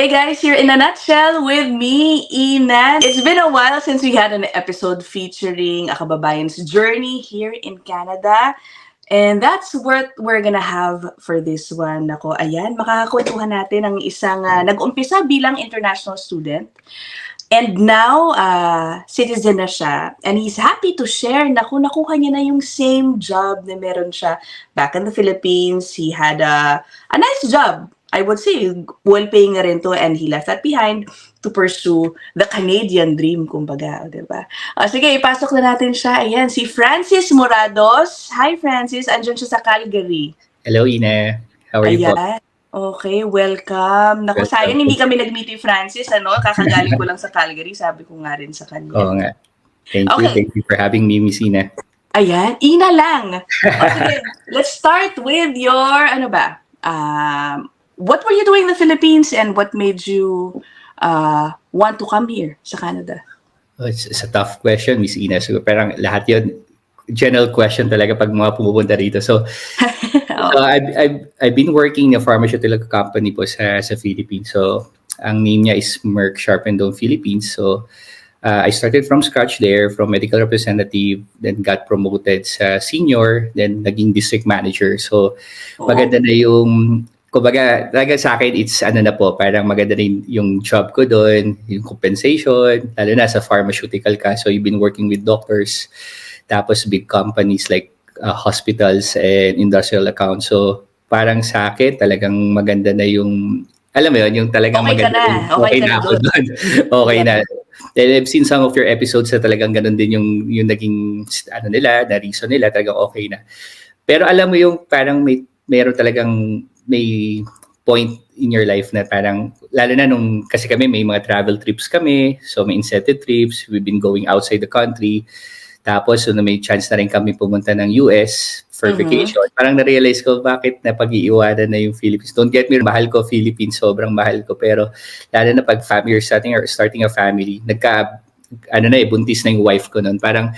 Hey guys, here in a nutshell with me, Inan. It's been a while since we had an episode featuring a kababayan's journey here in Canada. And that's what we're gonna have for this one. Ako, ayan, makakakwentuhan natin ang isang uh, nag-umpisa bilang international student. And now, uh, citizen na siya. And he's happy to share na kung nakuha niya na yung same job na meron siya back in the Philippines. He had a, a nice job. I would say, well-paying na rin to and he left that behind to pursue the Canadian dream, kumbaga, di ba? Uh, sige, ipasok na natin siya. Ayan, si Francis Morados. Hi, Francis. Andyan siya sa Calgary. Hello, Ina. How are you po? Ayan. Okay, welcome. Naku, Welcome. sayang hindi kami nag-meet ni Francis, ano? Kakagaling ko lang sa Calgary, sabi ko nga rin sa kanya. Oo nga. Thank you. Okay. Thank you for having me, Miss Ina. Ayan, ina lang. O, sige, let's start with your, ano ba, um, what were you doing in the Philippines and what made you uh, want to come here sa Canada? Oh, it's, it's a tough question, Miss Ina. So, parang lahat yun, general question talaga pag mga pumupunta rito. So, Oh, so I've, I've, I've been working in a pharmaceutical company po sa, sa Philippines. So, ang name niya is Merck Sharp and Dohme Philippines. So, uh, I started from scratch there, from medical representative, then got promoted sa senior, then naging district manager. So, oo. maganda na yung kumbaga talaga sa akin it's ano na po parang maganda rin yung job ko doon yung compensation lalo na sa pharmaceutical ka. So you've been working with doctors tapos big companies like uh, hospitals and industrial accounts. So parang sa akin talagang maganda na yung alam mo yun yung talagang Okay ka maganda na. yung- Okay okay ka na ako doon okay na. And I've seen some of your episodes na talagang ganun din yung yung naging ano nila, na reason nila talagang okay na. Pero alam mo yung parang may meron talagang may point in your life na parang lalo na nung kasi kami may mga travel trips kami so may incentive trips we've been going outside the country. Tapos so, may chance na rin kami pumunta ng US for Mhm. vacation. Parang na-realize ko bakit na pag-iiwanan na yung Philippines. Don't get me mahal ko Philippines sobrang mahal ko. Pero lalo na pag family or starting or starting a family nagka ano na eh buntis na yung wife ko noon parang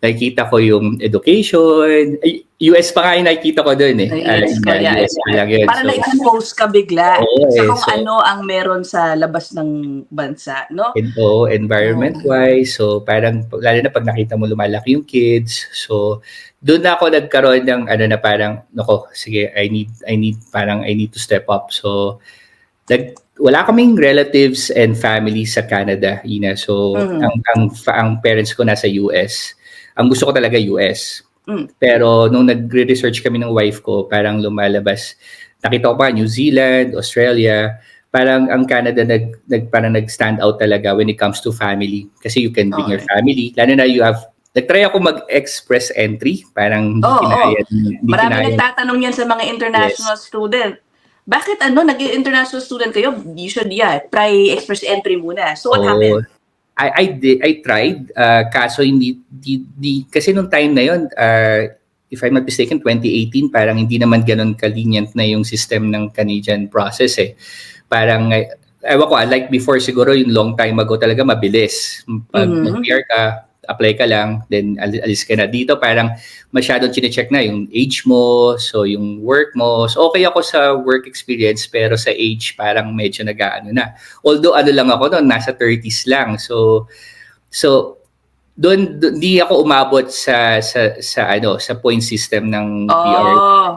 nakikita ko yung education. US pa nga yung nakikita ko doon eh. Ay, Ah, US ka, yeah, yeah, US pa lang yun. Para So, na-expose ka bigla Oo, sa eh, kung so- ano ang meron sa labas ng bansa, no? and, oh, environment wise so parang lalo na pag nakita mo lumalaki yung kids. So doon na ako nagkaroon ng ano na parang nako sige I need I need parang I need to step up. So nag wala kaming relatives and family sa Canada Ina. So Mhm. ang ang ang parents ko nasa US ang gusto ko talaga US Mm. pero nung nagre-research kami ng wife ko parang lumalabas nakita ko pa New Zealand Australia parang ang Canada nag, nag parang nag-stand out talaga when it comes to family kasi you can bring your Okay. family lalo na you have nagtry ako mag-express entry parang hindi Oo, kinaya hindi Marami kinaya nagtatanong yan sa mga international student. Bakit ano, nag-international student kayo? You should, yeah, try express entry muna. So what Oo. happened? I I did I tried uh, kaso hindi di, di- kasi nung time na yon uh, if I'm not mistaken 2018 parang hindi naman ganun ka-lenient na yung system ng Canadian process eh parang eh, ewan ko like before siguro yung long time ago talaga mabilis pag Mhm. mag-PR ka apply ka lang then al- alis ka na. Dito parang masyadong chine-check na yung age mo so yung work mo. So okay ako sa work experience pero sa age parang medyo nag-aano na. Although ano lang ako noon nasa 30s lang. So so doon di ako umabot sa sa sa ano sa point system ng PR Oh,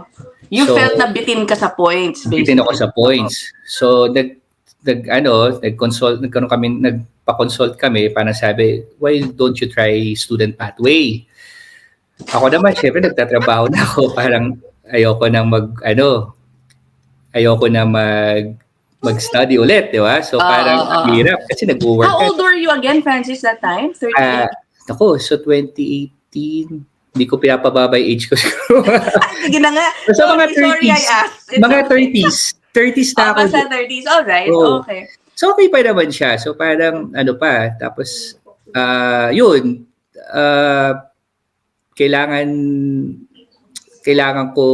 you So, felt na bitin ka sa points. bitin ako sa basically. points. So nag nag ano nag-consult nagkaroon kami nagpa-consult kami para sabi why don't you try student pathway ako naman syempre nagtatrabaho na ako parang ayoko na mag ano ayoko na mag mag-study ulit, di ba? So parang oo, ang oo. hirap kasi nag-work How old were you again, Francis, that time? 38? Ah, ako, so 2018, hindi ko pinapababa yung age ko siguro. Sige na nga. Basta mga Sorry, sorry, I 30s. asked. It's mga okay. 30s. 30s na Oh, ako. basta 30s. Alright, Oo. okay. So okay pa naman siya. So parang ano pa, tapos ah yun, ah kailangan kailangan ko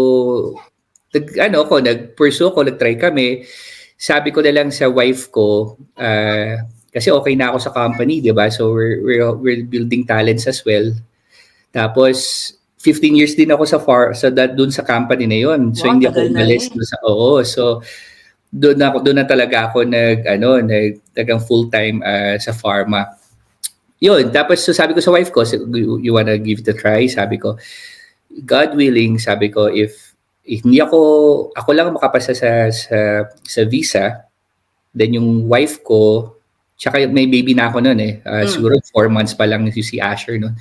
nag, ano ko, nag-pursue ko, nag-try kami. Sabi ko na lang sa wife ko, ah, kasi okay na ako sa company, di ba? So we're, we're, we're building talents as well. Tapos 15 years din ako sa far sa that doon sa company na yon. So Wow, hindi ako na umalis eh. sa oo. So doon ako doon na talaga ako nag ano nag tagang full time sa pharma. Yun, tapos so sabi ko sa wife ko, so, you, you wanna give it a try? Sabi ko, God willing, sabi ko, if, if hindi ako, ako lang makapasa sa, sa, sa visa, then yung wife ko, tsaka may baby na ako noon eh, uh, Mm. siguro four months pa lang si, si Asher noon.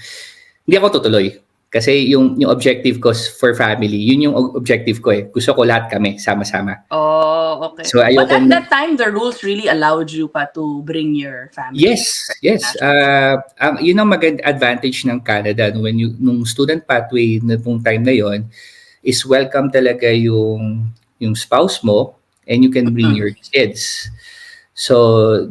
Hindi ako tutuloy. Kasi yung, yung objective ko for family, yun yung objective ko eh. Gusto ko lahat kami, sama-sama. Oh, okay. So, But ayoko- at that time, the rules really allowed you pa to bring your family. Yes, yes. Uh, ang yun ang magand advantage ng Canada when you nung student pathway na nung time na yon is welcome talaga yung yung spouse mo and you can bring Mhm. your kids. So,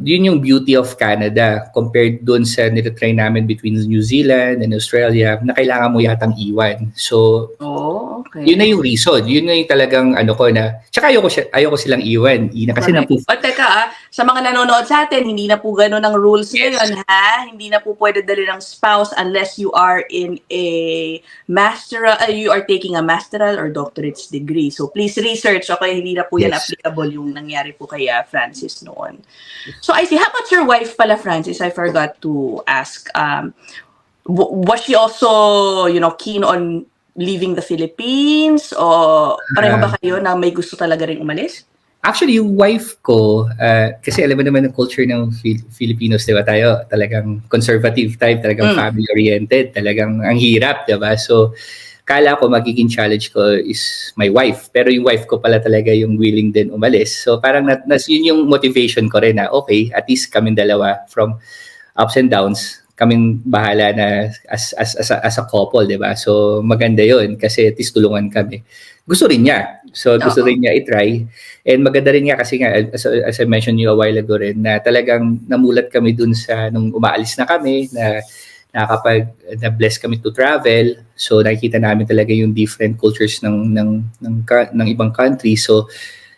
yun yung beauty of Canada compared dun sa nitry namin between New Zealand and Australia na kailangan mo yatang iwan. So, Oh, okay. yun na yung reason. Yun na yung talagang ano ko na, tsaka ayoko, siya, ayoko silang iwan. Ina, kasi Correct. napu- O teka ah, sa mga nanonood sa atin, hindi na po ganun ang rules Yes. ngayon ha. Hindi na po pwede dali ng spouse unless you are in a master, uh, you are taking a masteral or doctorate's degree. So please research, okay? Hindi na po yan Yes. applicable yung nangyari po kay ah, Francis noon. So I see, how about your wife pala, Francis? I forgot to ask. Um, was she also, you know, keen on leaving the Philippines? O pareho ba kayo na may gusto talaga rin umalis? Actually, yung wife ko, uh, kasi alam mo naman ang culture ng Fil- Filipinos, di ba tayo, talagang conservative type, talagang Mm. family-oriented, talagang ang hirap, di ba? So, kala ko magiging challenge ko is my wife. Pero yung wife ko pala talaga yung willing din umalis. So, parang nat, nas, yun yung motivation ko rin na, okay, at least kaming dalawa from ups and downs, kaming bahala na as, as, as, a, as a couple, di ba? So, maganda yun kasi at least tulungan kami. Gusto rin niya. So, gusto Oo. rin niya i-try. And maganda rin nga kasi nga, as, as I mentioned you a while ago rin, na talagang namulat kami dun sa, nung umaalis na kami, na nakakapag, na-bless kami to travel. So, nakikita namin talaga yung different cultures ng, ng, ng, ka- ng ibang country. So,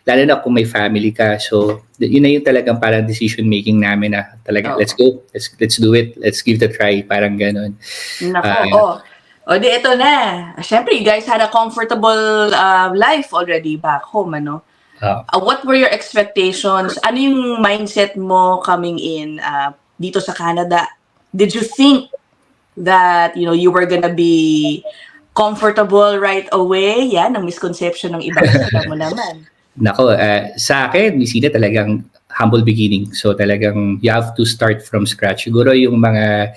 lalo na kung may family ka. So, yun na yung talagang parang decision making namin na talaga, Oo. let's go, let's, let's do it, let's give a try, parang ganun. Nako, Ah, oh. O di, ito na. Siyempre, you guys had a comfortable uh, life already back home, ano? Ah. Uh, what were your expectations? Ano yung mindset mo coming in uh, dito sa Canada? Did you think that, you know, you were gonna be comfortable right away? Yan, ang misconception ng iba. Mo naman. Nako, uh, sa akin, Missina, talagang humble beginning. So talagang you have to start from scratch. Siguro yung mga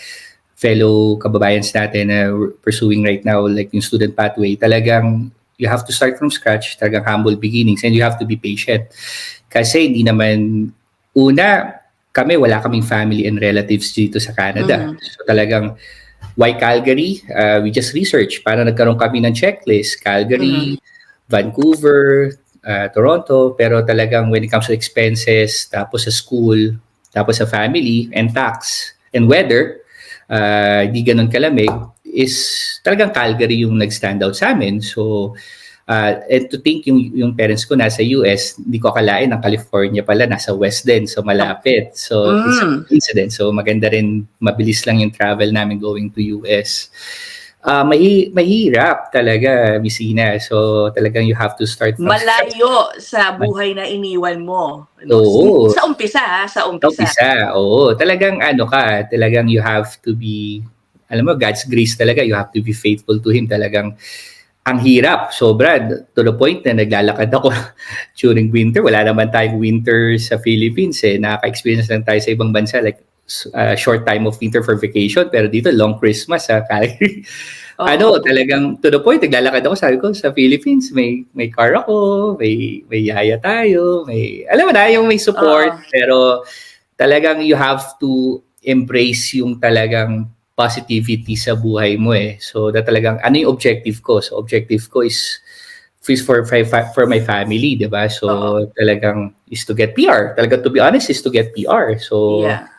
fellow kababayans natin na pursuing right now, like yung student pathway, talagang you have to start from scratch, talagang humble beginnings, and you have to be patient. Kasi hindi naman, una, kami, wala kaming family and relatives dito sa Canada. Mhm. So talagang, why Calgary? Uh, we just research. Para nagkaroon kami ng checklist. Calgary, Vancouver, uh, Toronto. Pero talagang when it comes to expenses, tapos sa school, tapos sa family, and tax, and weather, uh, di ganun kalamig, is talagang Calgary yung nag-stand out sa amin. So, uh, and to think yung, yung parents ko nasa US, hindi ko akalain ang California pala nasa West din, so malapit. So, it's a Mm. coincidence. So, maganda rin, mabilis lang yung travel namin going to US. Ah, mahi mahirap talaga, Missina. So, talagang you have to start from Malayo sa buhay na iniwan mo. Oo. Sa umpisa, ha? Sa Sa umpisa. umpisa, oo. Talagang ano ka, talagang you have to be, alam mo, God's grace talaga, you have to be faithful to Him. Talagang ang hirap, sobra, to the point na naglalakad ako during winter. Wala naman tayong winter sa Philippines eh. Nakaka-experience lang tayo sa ibang bansa like uh, short time of winter for vacation. Pero dito, long Christmas sa Calgary. Oo. ano, talagang to the point, naglalakad ako, sabi ko, sa Philippines, may may car ako, may may yaya tayo, may, alam mo na, yung may support, Oo. pero talagang you have to embrace yung talagang positivity sa buhay mo eh. So, that talagang, ano yung objective ko? So, objective ko is is for for, my family, 'di ba? So, Oo. talagang is to get PR. Talaga to be honest is to get PR. So, Yeah.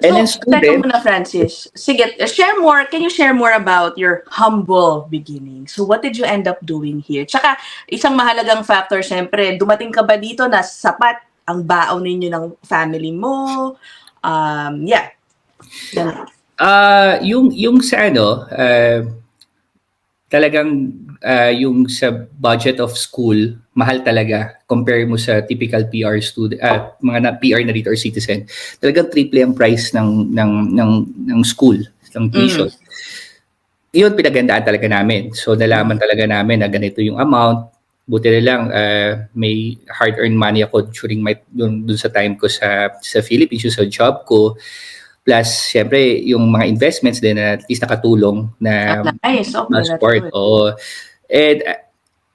And so, then teka student- muna, Francis. Sige, share more. Can you share more about your humble beginning? So, what did you end up doing here? Tsaka, isang mahalagang factor, syempre, dumating ka ba dito na sapat ang baon ninyo ng family mo? Um, yeah. Ganun. Ah, yung yung sa ano, uh, talagang uh, yung sa budget of school, mahal talaga compare mo sa typical PR student uh, mga na, PR na dito or citizen. Talagang triple ang price ng ng ng ng school, ng tuition. Mm. Iyon pinagandaan talaga namin. So nalaman talaga namin na ganito yung amount. Buti na lang uh, may hard-earned money ako during my dun, dun sa time ko sa sa Philippines, yung sa job ko. Plus, syempre, yung mga investments din na at least nakatulong na nice. Okay, support. Oo. And uh,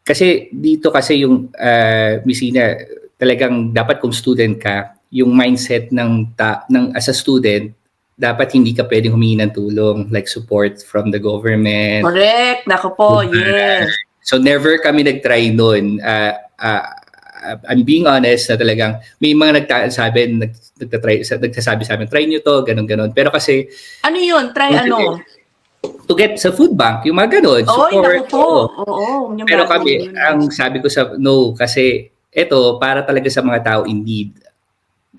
kasi dito kasi yung uh, Missina, talagang dapat kung student ka, yung mindset ng ta, ng as a student, dapat hindi ka pwedeng humingi ng tulong like support from the government. Correct. Nako po, yes. So never kami nag-try noon. Uh, uh, I'm being honest na talagang may mga nagsasabi, nag, nagtatry, nagsasabi sa amin, try nyo to, ganun, ganun. Pero kasi... Ano yun? Try ano? To get sa food bank, yung mga ganun. Oo, support, po. Oo, oo Pero kami, yun. ang sabi ko sa, no, kasi ito, para talaga sa mga tao in need.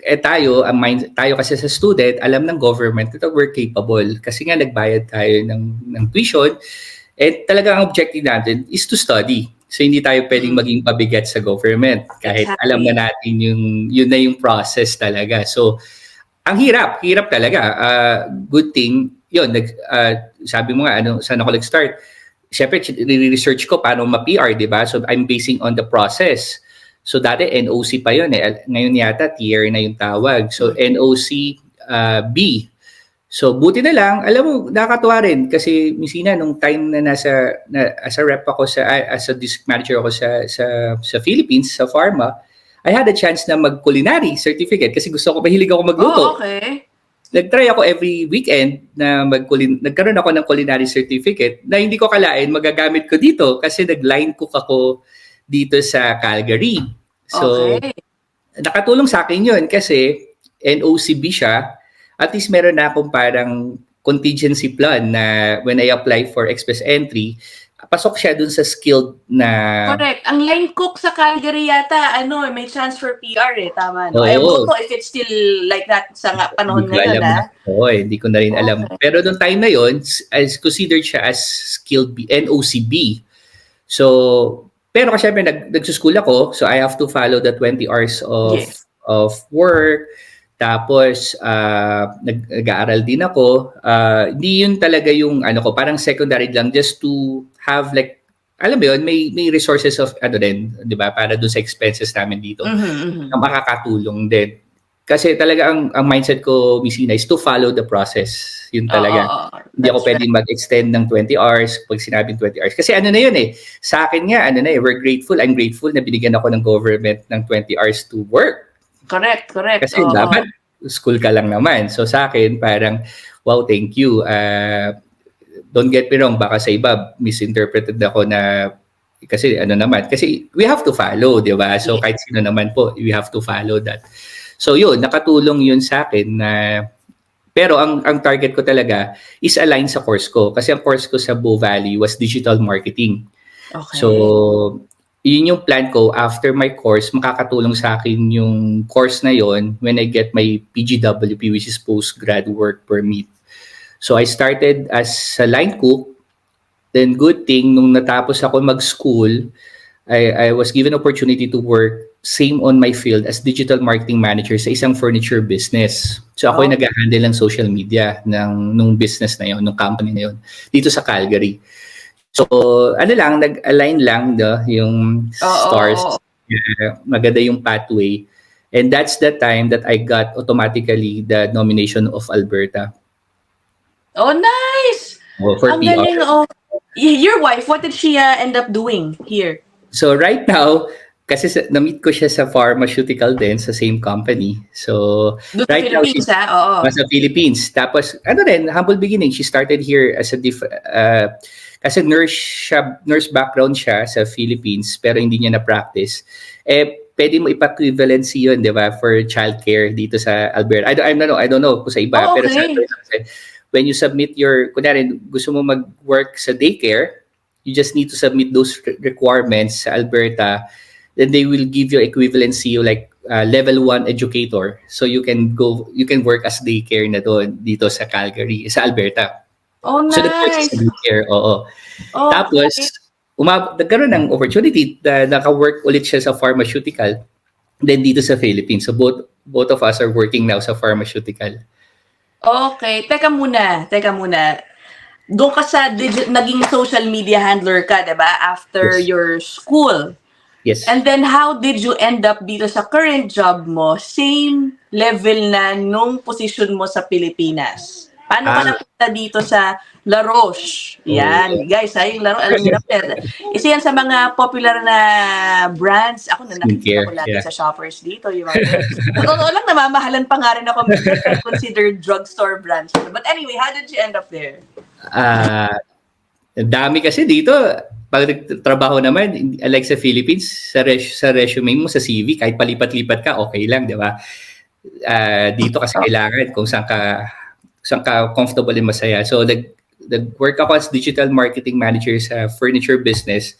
Eh tayo, ang mind, tayo kasi sa student, alam ng government that we're capable. Kasi nga nagbayad tayo ng, ng tuition. Eh talaga ang objective natin is to study. So hindi tayo pwedeng mm. maging pabigat sa government kahit exactly. alam na natin yung yun na yung process talaga. So ang hirap, hirap talaga. Uh, good thing, yun, nag, uh, sabi mo nga, ano, saan ako nag-start? Siyempre, research ko paano ma-PR, di ba? So I'm basing on the process. So dati NOC pa yun eh. Ngayon yata tier na yung tawag. So. NOC uh, B So buti na lang, alam mo, nakakatuwa rin kasi Misina nung time na nasa na, as a rep ako sa as a district manager ako sa sa sa Philippines sa pharma, I had a chance na mag-culinary certificate kasi gusto ko mahilig ako magluto. Oh, okay. Nag-try ako every weekend na mag nagkaroon ako ng culinary certificate na hindi ko kalain magagamit ko dito kasi nag-line cook ako dito sa Calgary. So okay. nakatulong sa akin 'yun kasi NOCB siya at least meron na akong parang contingency plan na when I apply for express entry, pasok siya dun sa skilled na... Correct. Ang line cook sa Calgary yata, ano, may chance for PR eh, tama. No? I don't know if it's still like that sa nga panahon ngayon, ha? Oo, eh, hindi ko na rin okay. alam. Pero nung time na yon as considered siya as skilled B, NOCB. So, pero kasi syempre, nag, nagsuschool ako, so I have to follow the 20 hours of yes. of work, tapos, uh, nag- nag-aaral din ako. Uh, hindi yun talaga yung ano ko, parang secondary lang just to have like, alam mo yun, may, may resources of ano din, di ba, para doon sa expenses namin dito mm-hmm. na makakatulong din. Kasi talaga ang, ang mindset ko, Missina, is to follow the process. Yun talaga. Oh, oh, Hindi ako pwedeng mag-extend ng 20 hours pag sinabing 20 hours. Kasi ano na yun eh, sa akin nga, ano na eh, we're grateful, I'm grateful na binigyan ako ng government ng 20 hours to work Correct, correct. Kasi Oo. dapat school ka lang naman. So sa akin, parang, wow, thank you. Uh, don't get me wrong, baka sa iba, misinterpreted ako na kasi ano naman, kasi we have to follow, di ba? So kahit sino naman po, we have to follow that. So yun, nakatulong yun sa akin na pero ang ang target ko talaga is align sa course ko kasi ang course ko sa Bow Valley was digital marketing. Okay. So yun yung plan ko after my course, makakatulong sa akin yung course na yon when I get my PGWP, which is Postgrad Work Permit. So I started as a line cook. Then good thing, nung natapos ako mag-school, I, I was given opportunity to work same on my field as digital marketing manager sa isang furniture business. So ako oh. yung nag-handle ng social media ng nung business na yon, nung company na yon dito sa Calgary. So, ano lang, nag-align lang the, yung oh, stars. Oh, oh. Yeah, maganda yung pathway. And that's the time that I got automatically the nomination of Alberta. Oh, nice! Oh, for Ang PR. galing, oh. Your wife, what did she uh, end up doing here? So right now, kasi sa, na-meet ko siya sa pharmaceutical din, sa same company. So, Doon right now, she's ha? Oo. sa Philippines. Tapos, ano rin, humble beginning. She started here as a diff, uh, kasi nurse siya, nurse background siya sa Philippines pero hindi niya na-practice. Eh, pwede mo ipa-equivalency yun, di ba, for childcare dito sa Alberta. I don't, I don't know, I don't know kung sa iba. Oh, okay. Pero sa when you submit your, kunyari, gusto mo mag-work sa daycare, you just need to submit those requirements sa Alberta, then they will give you equivalency like uh, level 1 educator. So you can go, you can work as daycare na doon dito sa Calgary, sa Alberta. Oh, So, nag-work nice. sa care, oo. Oh, Tapos, umab nagkaroon ng opportunity na naka-work ulit siya sa pharmaceutical then dito sa Philippines. So, both both of us are working now sa pharmaceutical. Okay, teka muna, teka muna. Doon ka sa digi- naging social media handler ka, 'di ba? After Yes. your school. Yes. And then how did you end up dito sa current job mo? Same level na nung position mo sa Pilipinas. Paano ka Ah. napunta dito sa La Roche? Yan, guys, ha, yung La Roche, alam niyo na, pero isa yan sa mga popular na brands. Ako na nakikita ko lagi yeah. sa shoppers dito. Yung mga, totoo lang, namamahalan pa nga rin ako considered drugstore brands. But anyway, how did you end up there? Ah, ang dami kasi dito. Pag nagtrabaho naman, like sa Philippines, sa, res- sa resume mo, sa CV, kahit palipat-lipat ka, okay lang, di ba? Ah, dito kasi kailangan kung saan ka, saan ka comfortable and masaya. So, nag, nag-work ako as digital marketing manager sa furniture business.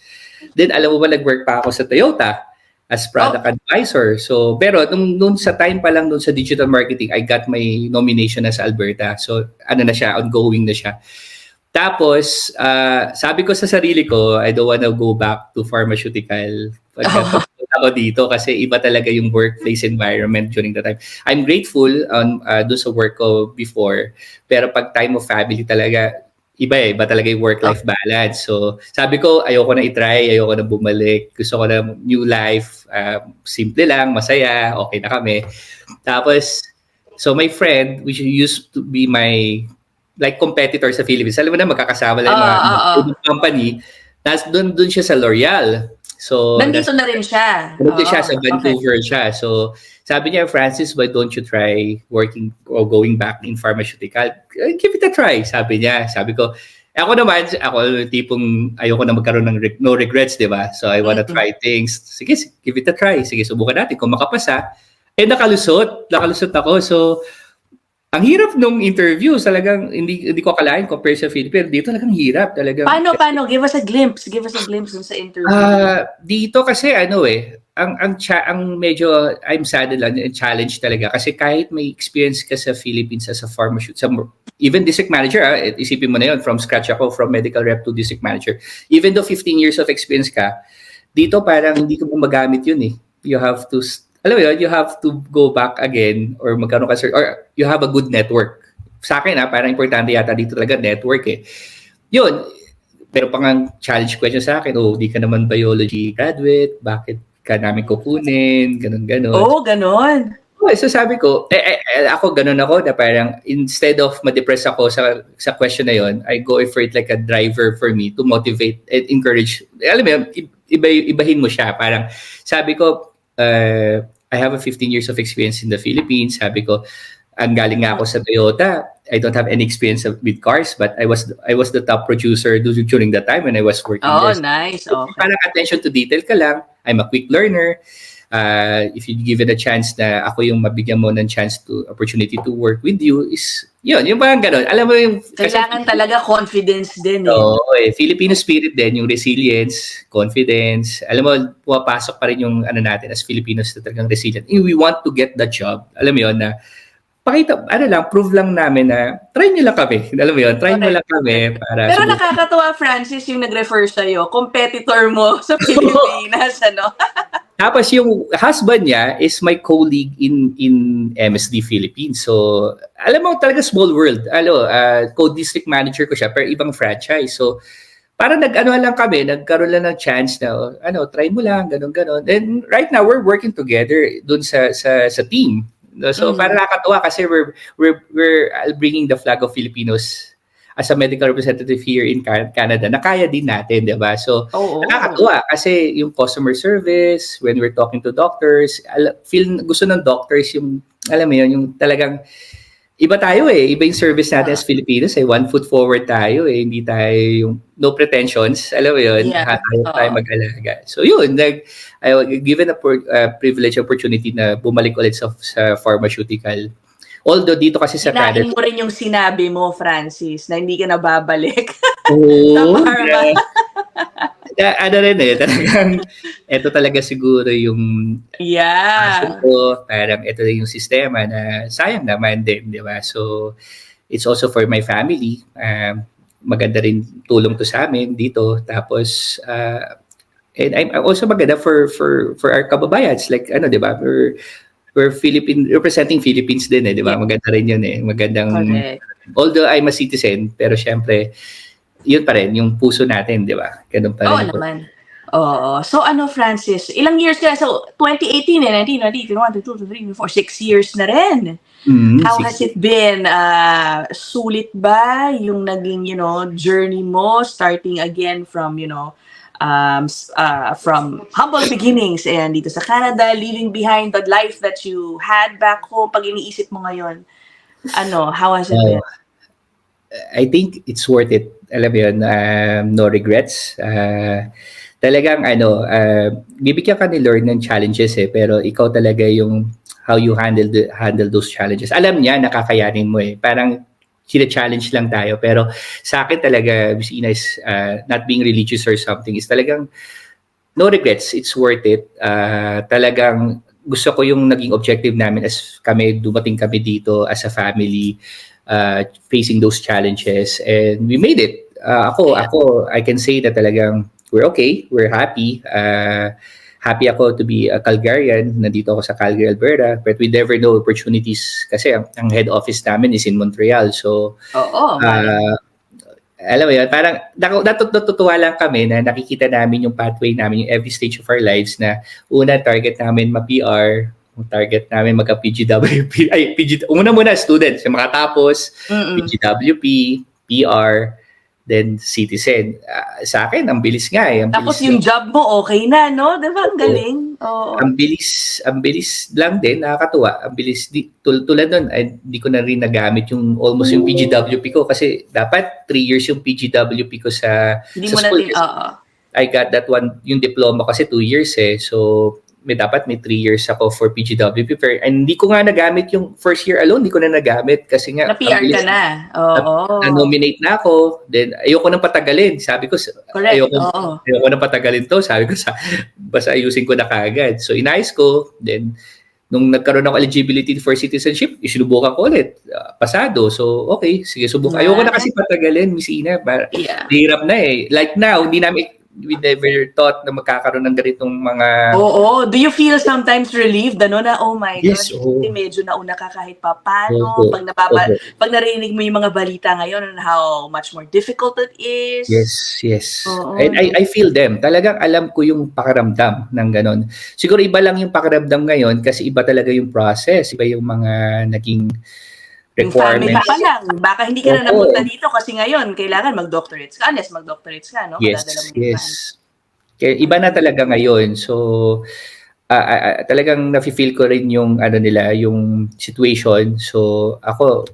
Then, alam mo ba, nag-work pa ako sa Toyota as product advisor. So, pero nung, nung sa time pa lang nung sa digital marketing, I got my nomination na sa Alberta. So, ano na siya, ongoing na siya. Tapos, ah, sabi ko sa sarili ko, I don't wanna go back to pharmaceutical pagka ako dito kasi iba talaga yung workplace environment during the time. I'm grateful on uh, doon sa work ko before, pero pag time of family talaga, iba eh, iba talaga yung work-life balance. So, sabi ko, ayoko na i-try, ayoko na bumalik. Gusto ko na new life, uh, simple lang, masaya, okay na kami. Tapos, so my friend, which used to be my like competitor sa Philippines. Alam mo na magkakasama lang yung mga Ah, ah, ah. mga company. Tapos doon doon siya sa L'Oreal. So Nandito na rin siya. Nandito siya Oo, sa Vancouver siya. So sabi niya, Francis, why don't you try working or going back in pharmaceutical? Eh, Give it a try, sabi niya. Sabi ko, ako naman, ako tipong ayoko na magkaroon ng reg- no regrets, di ba? So I wanna Mhm. try things. Sige, give it a try. Sige, subukan natin. Kung makapasa, eh nakalusot. Nakalusot ako. So ang hirap nung interview, talagang hindi hindi ko akalain compare sa Philippines. Dito talagang hirap talaga. Paano, paano? Give us a glimpse. Give us a glimpse dun sa interview. Ah, dito kasi ano eh, ang ang cha- ang medyo I'm sad lang and challenge talaga kasi kahit may experience ka sa Philippines as a pharmaceutical sa even district manager ah, isipin mo na yon from scratch ako from medical rep to district manager even though 15 years of experience ka dito parang hindi ko magamit yun eh you have to alam mo yun, you have to go back again or magkaroon ka cer- or you have a good network sa akin ah, parang importante yata dito talaga network eh yun pero pang ang challenge question sa akin, oh, di ka naman biology graduate, bakit ka namin kukunin, ganun, ganun. oh, ganon. Oh, so sabi ko, eh, eh, eh, ako ganun ako na parang instead of ma-depress ako sa sa question na yon, I go for it like a driver for me to motivate and encourage. Alam mo yun, iba, ibahin mo siya. Parang sabi ko, uh, I have a 15 years of experience in the Philippines. Sabi ko, ang galing nga ako sa Toyota. I don't have any experience with cars, but I was I was the top producer du- during that time when I was working Oh, there. nice. Okay. Parang attention to detail ka lang. I'm a quick learner. Uh, if you give it a chance na ako yung mabigyan mo ng chance to opportunity to work with you is yun, yung parang ganun. Alam mo yung Kailangan talaga confidence din eh. Oo, eh, Filipino spirit din, yung resilience, confidence. Alam mo, pumapasok pa rin yung ano natin as Filipinos na talagang resilient. We want to get the job. Alam mo yun na pakita, ano lang, prove lang namin na try nyo lang kami. Alam mo yun, try nyo lang kami para Pero siguro- nakakatawa, Francis, yung nag-refer sa'yo, competitor mo sa Pilipinas, ano? Tapos yung husband niya is my colleague in in MSD Philippines. So, alam mo talaga small world. Ano, uh, co-district manager ko siya pero ibang franchise. So, parang nag-ano lang kami, nagkaroon lang ng chance na oh, ano, try mo lang, ganun ganon. And right now we're working together dun sa sa sa team. So, Mhm. parang nakakatuwa kasi we're we're we're uh, bringing the flag of Filipinos as a medical representative here in Can- Canada na kaya din natin, 'di ba? So, Oo. Nakakatuwa kasi yung customer service, when we're talking to doctors, feel gusto ng doctors yung, alam mo yun, yung talagang, iba tayo eh. Iba yung service natin as Filipinos eh. One foot forward tayo eh. Hindi tayo yung no pretensions. Alam mo yun, Yeah. tayo, Oo. tayo mag-alaga. So yun, nag, I given a uh, privilege opportunity na bumalik ulit sa, sa pharmaceutical. Although dito kasi sa Canada, mo rin yung sinabi mo, Francis, na hindi ka na babalik. Oo, na, ano rin eh, talagang, ito talaga siguro yung yeah. ko, parang ito yung sistema na sayang naman din, di ba? So, it's also for my family. Um, maganda rin tulong to sa amin dito. Tapos, uh, and I'm I'm also maganda for for for our kababayans like ano 'di ba we're Philippine representing Philippines din eh 'di ba Yeah. maganda rin yun eh magandang Correct. although I'm a citizen pero syempre yun pa rin yung puso natin 'di ba ganun pa Oo rin naman. Oo. So ano, Francis, ilang years ka? So, 2018 eh, 19, 20, 21, 22, 23, 24, 6 years na rin. Mm, How six- has it been? Uh, sulit ba yung naging, you know, journey mo starting again from, you know, um, uh, from humble beginnings and dito sa Canada, leaving behind the life that you had back home, pag iniisip mo ngayon, ano, how has it been? I think it's worth it. Alam mo yun, um, no regrets. Uh, talagang ano, uh, bibigyan ka ni Lord ng challenges eh, pero ikaw talaga yung how you handle the, handle those challenges. Alam niya, nakakayanin mo eh. Parang sina-challenge lang tayo. Pero sa akin talaga, Miss Ina is uh, not being religious or something, is talagang no regrets. It's worth it. Uh, talagang gusto ko yung naging objective namin as kami, dumating kami dito as a family, uh, facing those challenges and we made it. Uh, ako, ako, I can say that talagang we're okay, we're happy. Uh, happy ako to be a Calgarian. Nandito ako sa Calgary, Alberta. But we never know opportunities kasi ang, ang head office namin is in Montreal. So, Oo, uh, alam mo yun, parang natu- natu- natutuwa lang kami na nakikita namin yung pathway namin, yung every stage of our lives na una target namin ma-PR, target namin magka-PGWP, ay, PG, una muna students, yung makatapos, Mm-mm. PGWP, PR, then citizen. Ah, sa akin, ang bilis nga eh. Ang Tapos bilis yung job mo, okay na, no? Di ba? Ang galing. Oo. ang bilis, ang bilis lang din, nakakatuwa. Ang bilis, di, tul tulad nun, ay, di ko na rin nagamit yung almost yung PGWP ko kasi dapat 3 years yung PGWP ko sa Hindi sa mo na school din, kasi oo. I got that one, yung diploma kasi 2 years eh. So, may dapat may 3 years ako for PGWP. Pero, and hindi ko nga nagamit yung first year alone, hindi ko na nagamit kasi nga, Na-PR ka na. Oo. na-nominate na ako. Then, ayoko nang patagalin. Sabi ko, Correct. ayoko, Oo. ayoko nang patagalin to. Sabi ko, sa, basta ayusin ko na kagad. So, inayos ko. Then, nung nagkaroon ako eligibility for citizenship, isinubukan ko ulit. Ah, pasado. So, okay. Sige, subukan. Ayoko na kasi patagalin, Miss Ina. Ba- Yeah. Hirap na eh. Like now, hindi namin, we never thought na magkakaroon ng ganitong mga... Oo. Do you feel sometimes relieved, ano, na, oh my Yes, God, oo. hindi medyo nauna ka kahit pa paano. Opo. Pag, nababa, Opo. pag narinig mo yung mga balita ngayon and how much more difficult it is. Yes, yes. Oo. And I, I feel them. Talagang alam ko yung pakiramdam ng ganon. Siguro iba lang yung pakiramdam ngayon kasi iba talaga yung process. Iba yung mga naging Yung family pa lang. Baka hindi ka na napunta dito kasi ngayon, kailangan mag-doctorates ka. Unless mag-doctorates ka, no? Yes, Madadala mo yes. Kaya iba na talaga ngayon. So, ah, ah, talagang nafe-feel ko rin yung ano nila, yung situation. So, ako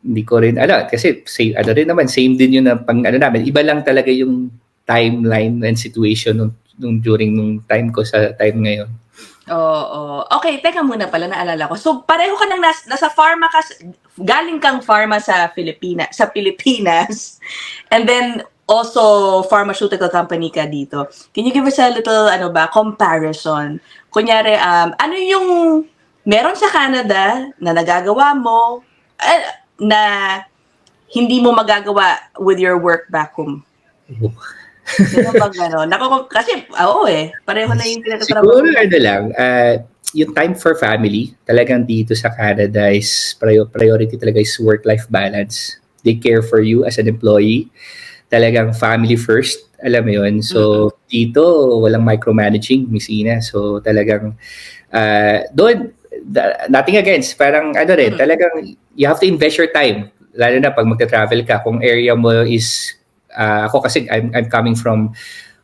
hindi ko rin alam kasi same ano rin naman same din yun na pang ano namin iba lang talaga yung timeline and situation nung, nung during nung time ko sa time ngayon Oo. Okay, teka muna pala, naalala ko. So, pareho ka nang nas, nasa pharma ka, galing kang pharma sa Pilipinas, sa Pilipinas, and then also pharmaceutical company ka dito. Can you give us a little, ano ba, comparison? Kunyari, um, ano yung meron sa Canada na nagagawa mo, eh, na hindi mo magagawa with your work back home? Ganun bang gano'n? Nako, kasi, oo eh, pareho na yung pinagtatrabaho. Siguro ano lang, uh, yung time for family, talagang dito sa Canada is prior- priority talaga is work-life balance. They care for you as an employee. Talagang family first, alam mo yun. So, dito, walang micromanaging, Miss Ina. So, talagang, uh, doon, nothing against. Parang, ano rin, Mm. talagang, you have to invest your time. Lalo na pag magta-travel ka, kung area mo is, uh, ako kasi, I'm, I'm coming from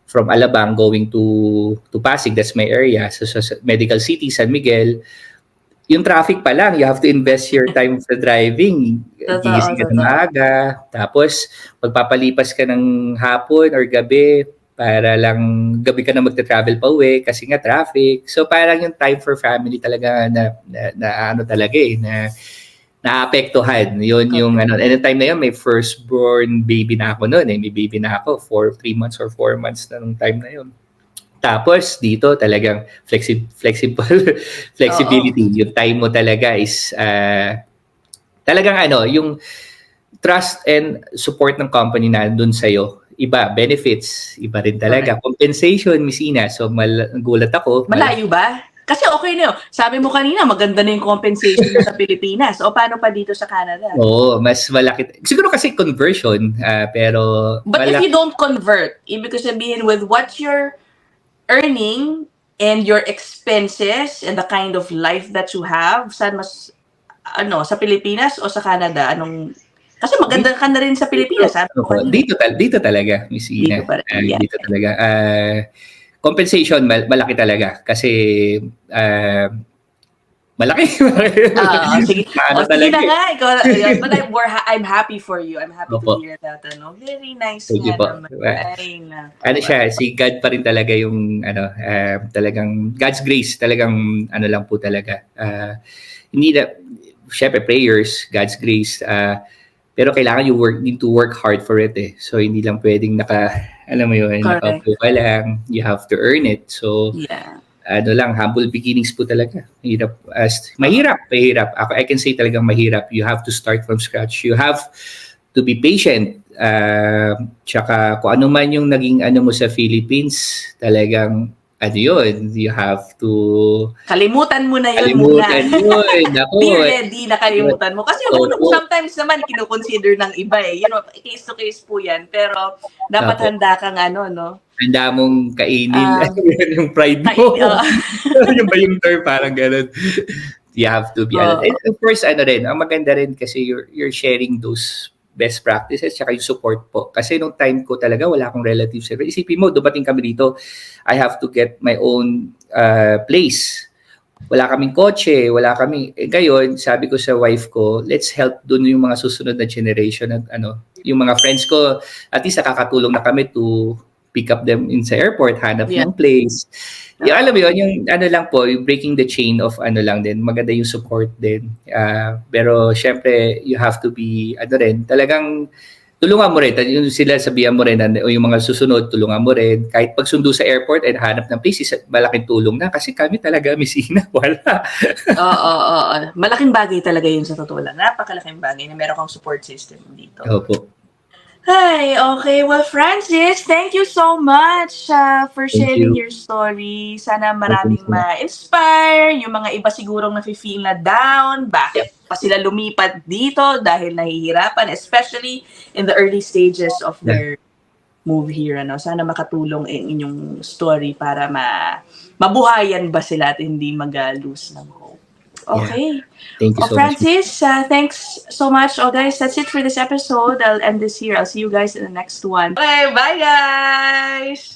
from Alabang going to to Pasig, that's my area. So, sa sa Medical City, San Miguel, yung traffic pa lang, you have to invest your time sa driving. Totoo, Gising ka ng maaga, tapos magpapalipas ka ng hapon or gabi para lang gabi ka na magta-travel pa uwi kasi nga traffic. So parang yung time for family talaga na, na, na ano talaga eh, na naapektuhan. Yun yung ano. And the time na yun, may firstborn baby na ako noon. Eh. May baby na ako for three months or four months na nung time na yun. Tapos dito talagang flexi- flexible flexibility. Yung time mo talaga is ah, talagang ano, yung trust and support ng company na doon sa'yo. Iba, benefits, iba rin talaga. Compensation, Miss Ina. So, mal- gulat ako. Malayo ba? Kasi okay na yun. Sabi mo kanina, maganda na yung compensation sa Pilipinas. O paano pa dito sa Canada? Oo, mas malaki. Siguro kasi conversion, ah, pero But if malaki. you don't convert, ibig ko sabihin with what you're earning and your expenses and the kind of life that you have, saan mas, ano, sa Pilipinas o sa Canada? Anong, kasi maganda ka na rin sa Pilipinas. Oo, kanina. dito, dito talaga, Miss Ina. Dito pa rin, Ah, yeah. Dito talaga. Ah, compensation, mal- malaki talaga. Kasi, ah, malaki. Ah, sige. Ano o, sige talaga na nga. Ikaw, yun. but I'm, we're ha- I'm happy for you. I'm happy Opo. to hear that. Ano. Very nice Thank you nga po. naman. Ay, nako. ano siya, si God pa rin talaga yung ano, ah, talagang God's grace, talagang ano lang po talaga. Ah, hindi na syempre prayers, God's grace, ah, pero kailangan you work need to work hard for it eh. So hindi lang pwedeng naka alam mo yun, nakaupo ka lang, you have to earn it. So Yeah. ano lang, humble beginnings po talaga. Mahirap, as, mahirap, mahirap. Ako, I can say talagang mahirap. You have to start from scratch. You have to be patient. Uh, tsaka kung ano man yung naging ano mo sa Philippines, talagang ano yun, you have to Kalimutan mo na yun muna. kalimutan yun. Ako, Be ready na kalimutan mo. Kasi Opo. sometimes naman kinukonsider ng iba eh. You know, case to case po yan. Pero dapat Opo. handa kang ano, no? handa mong kainin Ah. yung pride mo. Oh. yung ba yung term? Parang ganun. You have to be. Oo. And of course, ano rin, ang maganda rin kasi you're, you're sharing those best practices tsaka yung support po. Kasi nung time ko talaga, wala akong relatives. Isipin mo, dumating kami dito, I have to get my own uh, place. Wala kaming kotse, wala kami. Eh, ngayon, sabi ko sa wife ko, let's help dun yung mga susunod na generation at ano, yung mga friends ko, at least nakakatulong na kami to pick up them in sa airport, hanap Yeah. ng place. Yung, alam mo yun, yung ano lang po, yung breaking the chain of ano lang din, maganda yung support din. Ah, pero syempre, you have to be, ano rin, talagang tulungan mo rin. Yung sila sabihan mo rin, o yung mga susunod, tulungan mo rin. Kahit pagsundo sa airport and hanap ng place, malaking tulong na. Kasi kami talaga, misina, wala. Oo, oo, oo. Malaking bagay talaga yun sa totoo lang. Napakalaking bagay na meron kang support system dito. Opo. Hi, okay. Well, Francis, thank you so much uh, for Thank sharing you. your story. Sana maraming ma-inspire. Yung mga iba sigurong nafe-feel na down. Bakit pa sila lumipat dito dahil nahihirapan, especially in the early stages of their move here. Ano? Sana makatulong ang inyong story para ma mabuhayan ba sila at hindi mag-lose ng hope. Okay. Yeah. Thank you oh, so Francis, much. Uh, thanks so much. Oh, guys, that's it for this episode. I'll end this here. I'll see you guys in the next one. Bye, bye guys.